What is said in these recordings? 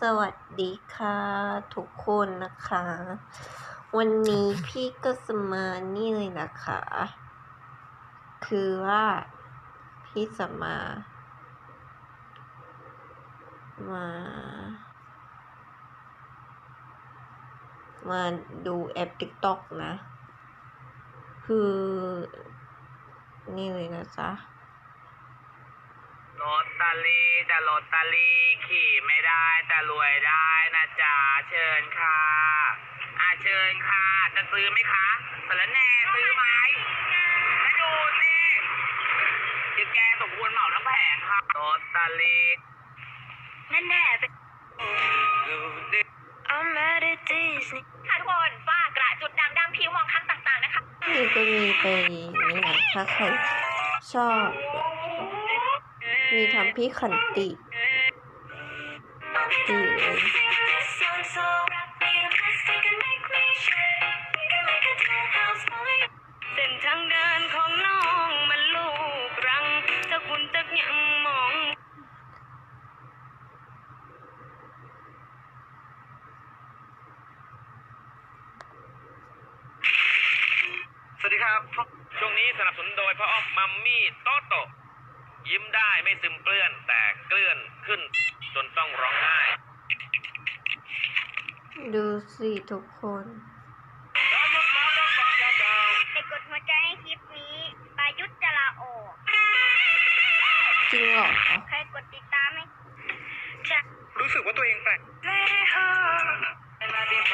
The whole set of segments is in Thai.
สวัสดีค่ะทุกคนนะคะ วันนี้พี่ก็จะมานี่เลยนะคะ คือว่าพี่จะมา มามาดูแอป TikTok นะ คือ นี่เลยนะจ๊ะ ลอตเตอรี่จะลอตเตอรี่ขี่ไม่ได้แต่รวยได้นะจ๊ะเชิญค่ะอาเชิญค่ะ จะซื้อไหมคะสารแหน่ซื้อไหมแล้วดูสิเดี๋ยวแกสมควรเหมาทั้งแผงค่ะลอตเตอรี่นั่นแน่เป็นดูดิ I'm at a Disney ค่ะทุกคนฝ้ากระจุดด่างดำผิวหมองคล้ำต่างๆนะคะนี่ก็มีไปนี่นะถ้าใครชอบ มีทำพี่ขันติตีเลยเส้นทางเดินของน้องมันลูกรังถ้าคุณตักยังมอง สวัสดีครับ ช่วงนี้สนับสนุนโดยพ่ออ้อมมัมมี่โตโต ยิ้มได้ไม่ซึมเปลื้อนแต่เกลื่อนขึ้นจนต้องร้องไห้ ดูสิทุกคนไปกดหัวใจให้คลิปนี้ปายุทธจะลาออก จริงเหรอ ใครกดติดตามไหมจะรู้สึกว่าตัวเองแปลกเล่ฮอเก็บ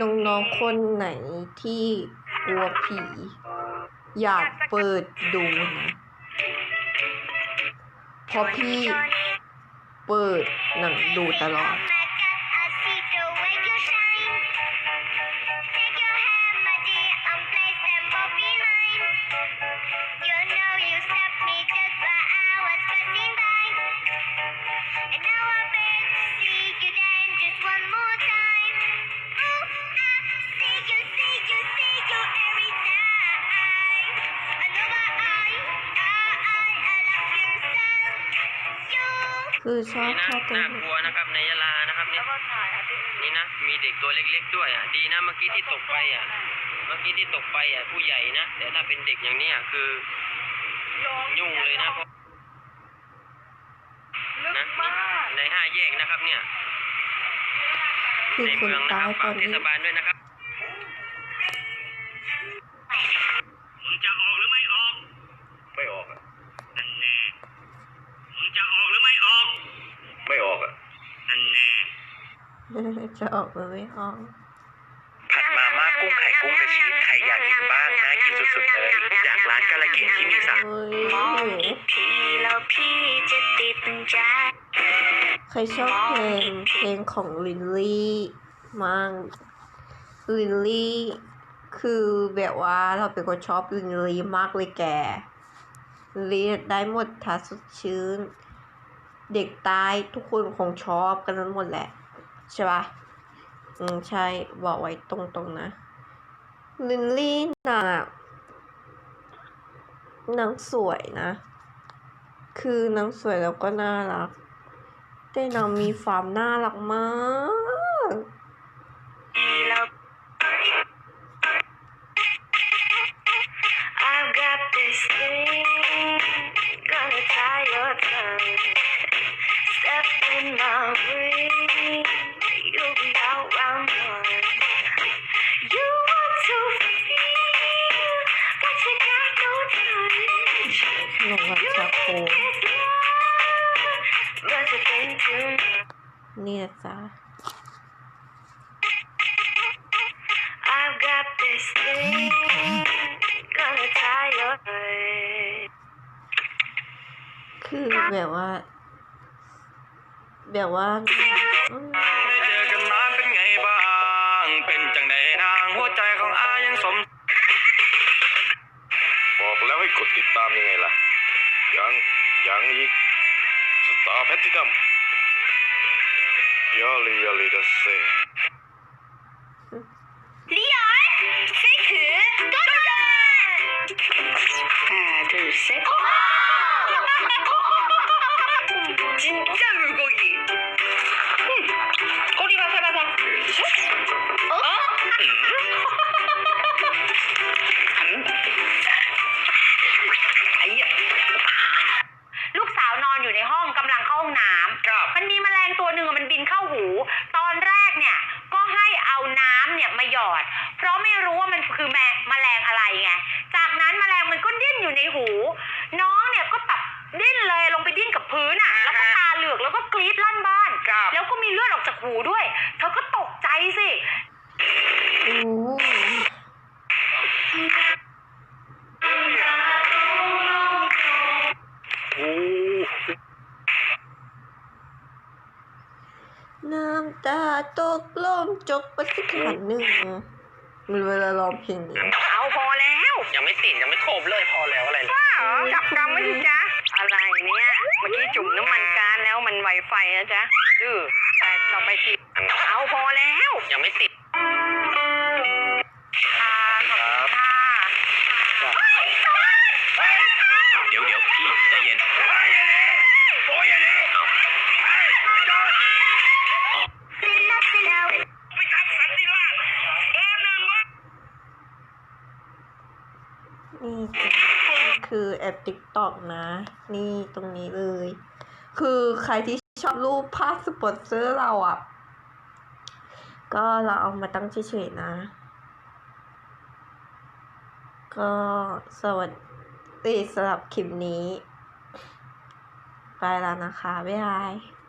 น้องๆคนไหนที่ กลัวผี อยากเปิดดูนะเพราะพี่เปิดหนังดูตลอด อชอบนี่นะชอบตรงน่านี้กลัวนะครับในยะลานะครับเนี่ยแล้วก็ถ่ายอะพี่นี่นะมีเด็กตัวเล็ก ๆ ด้วยอะดีนะเมื่อกี้ที่ตกไปอะเมื่อกี้ที่ตกไปอะผู้ใหญ่นะแต่ถ้าเป็นเด็กอย่างเนี้ยคือยุ่งเลยนะเพราะลึกนะมากในห้าแยกนะครับเนี่ย คือในคนเมืองนะตาครัยบตอฝากนเทนี้ศบาลด้วยนะครับ จะออกมาไม่ออกผัดมาม่ากุ้งไข่กุ้งในชีสใครอยากกินบ้างน่ากินสุดๆเลยจากร้านกาลเกตที่มีสาโอ้ยมองอีกทีแล้วพี่จะติดใจใครชอบเพลงเพลงของลินลี่มั่งลินลี่คือแบบว่าเราเป็นคนชอบลินลี่มากเลยแกลินลี่ได้หมดทาสดชื่น เด็กตายทุกคนคงชอบกันนั้นหมดแหละ ใช่ปะอืมใช่บอกไว้ตรงๆนะลินลี่น่ะนางสวยนะ คือนางสวยแล้วก็น่ารัก แต่นางมีความน่ารักมากแล้ว I've got this thing gonna tie your tongue Step in my ring You'll be out round one You want to feel But you got no touch หลงรักชาโค But you think too much เนี่ยจ้ะ I've got this thing gonna tie your head. คือแบบว่า แบบว่า กแล้วให้กดติดตามยังไงล่ะ ยังยังอีกสตาร์แพทตินัมยาลียาลีดัสเซ เข้าหู ตอนแรกเนี่ยก็ให้เอาน้ำเนี่ยมาหยอด เพราะไม่รู้ว่ามันคือแมแมลงอะไรไง จากนั้นแมลงมันก็ดิ้นอยู่ในหู น้องเนี่ยก็แบบดิ้นเลยลงไปดิ้นกับพื้นอะ แล้วก็ตาเหลือกแล้วก็กรี๊ดลั่นบ้าน แล้วก็มีเลือดออกจากหูด้วย เธอก็ตกใจสิโอ้ น้ำตาตกล่มจกประสิทธิ์หนึ่งมีเวลาร้องเพลงนี้ เอาพอแล้วยังไม่ติดยังไม่โครบเลยพอแล้วอะไรบ้าเหรอจับกรรมไม่สิจ๊ะ อะไรเนี่ย เมื่อกี้จุ่มน้ำมันก๊าซแล้วมันไวไฟนะจ๊ะดื้อแต่เราไปทีเอาพอแล้วยังไม่ติดค่ะขอบคุณค่ะ เดี๋ยวเดี๋ยวพี่ใจเย็นนี่ นี่คือแอปติ๊กต็อกนะ นี่ตรงนี้เลย คือใครที่ชอบรูปภาพสปอนเซอร์เราอะ ก็เราเอามาตั้งเฉยๆนะ ก็สวัสดีสำหรับคลิปนี้ ไปแล้วนะคะ บ๊ายบาย